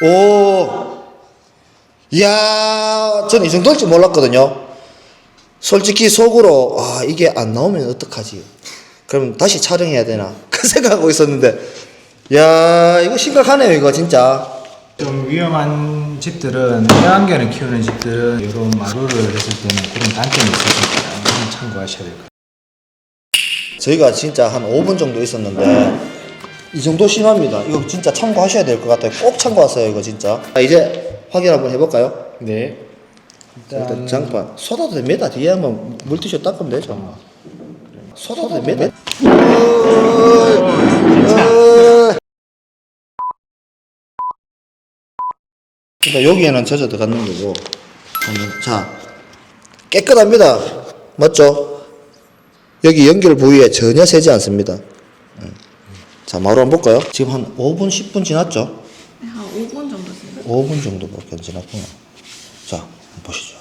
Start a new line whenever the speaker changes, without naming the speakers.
오. 이야, 저는 이 정도일 줄 몰랐거든요. 솔직히 속으로, 아, 이게 안 나오면 어떡하지? 그럼 다시 촬영해야 되나? 그 생각하고 있었는데, 야, 이거 심각하네요, 이거 진짜.
좀 위험한 집들은 애완견을 키우는 집들은 이런 마루를 했을 때는 그런 단점이 있으니까 좀 참고하셔야 될 것 같아요.
저희가 진짜 한 5분 정도 있었는데, 이 정도 심합니다. 이거 진짜 참고하셔야 될 것 같아요. 꼭 참고하세요, 이거 진짜. 자, 이제 확인 한번 해볼까요?
네.
일단 장판. 쏟아도 됩니다. 뒤에 한번 물티슈 닦으면 되죠. 쏟아도 됩니다. 그러니까 여기에는 젖어 들어가는 거고. 자, 깨끗합니다. 맞죠? 여기 연결 부위에 전혀 새지 않습니다. 음. 자, 마루 한번 볼까요? 지금 한 5분, 10분 지났죠?
네, 한 5분 정도 됐어요.
5분 정도밖에 안 지났구나. 자, 보시죠.